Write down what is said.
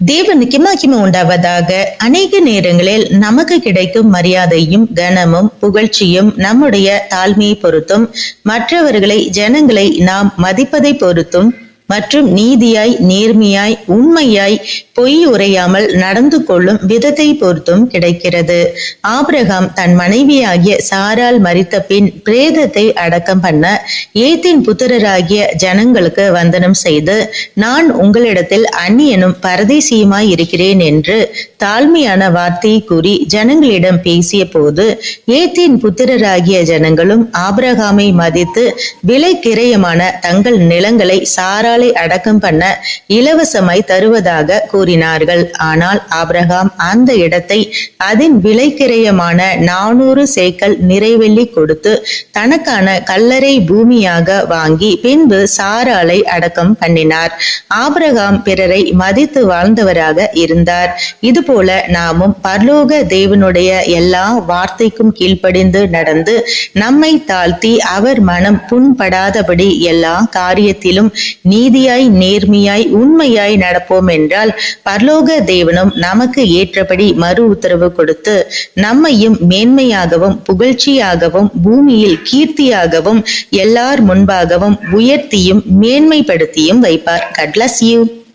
தேவனுக்கு மகிமை உண்டாவதாக அநேக நேரங்களில் நமக்கு கிடைக்கும் மரியாதையும் கனமும் புகழ்ச்சியும் நம்முடைய தாழ்மையை பொறுத்தும் மற்றவர்களை ஜனங்களை நாம் மதிப்பதை பொறுத்தும் மற்றும் நீதியாய் நேர்மையாய் உண்மையாய் பொய் உரையாமல் நடந்து கொள்ளும் விதத்தை பொறுத்தும் கிடைக்கிறது. ஆபிரகாம் தன் மனைவியாகிய சாரால் மறித்த பின் பிரேதத்தை அடக்கம் பண்ண ஏத்தின் புத்திரராகிய ஜனங்களுக்கு வந்தனம் செய்து நான் உங்களிடத்தில் அந்நியனும் பரதேசியுமாய் இருக்கிறேன் என்று தாழ்மையான வார்த்தையை கூறி ஜனங்களிடம் பேசிய போது ஏத்தின் புத்திரராகிய ஜனங்களும் ஆபிரகாமை மதித்து விலை கிரயமான தங்கள் நிலங்களை சாராலை அடக்கம் பண்ண இலவசமாய் தருவதாக கூறினார்கள். ஆனால் ஆப்ரஹாம் அந்த இடத்தை அதன் விலைக்கிரயமான நானூறு சேக்கல் நிறைவெள்ளி கொடுத்து தனக்கான கல்லறை பூமியாக வாங்கி பின்பு சாராலை அடக்கம் பண்ணினார். ஆபிரகாம் பிறரை மதித்து வாழ்ந்தவராக இருந்தார். இதுபோல நாமும் பர்லோக தேவனுடைய எல்லா வார்த்தைக்கும் கீழ்ப்படிந்து நடந்து நம்மை தாழ்த்தி அவர் மனம் புண்படாதபடி எல்லா காரியத்திலும் நீ நீதியாய் நேர்மையாய் உண்மையாய் நடப்போம் என்றால் பரலோக தேவனும் நமக்கு ஏற்றபடி மறு உத்தரவு கொடுத்து நம்மையும் மேன்மையாகவும் புகழ்ச்சியாகவும் பூமியில் கீர்த்தியாகவும் எல்லார் முன்பாகவும் உயர்த்தியும் மேன்மைப்படுத்தியும் வைப்பார். கட்லஸ் யூ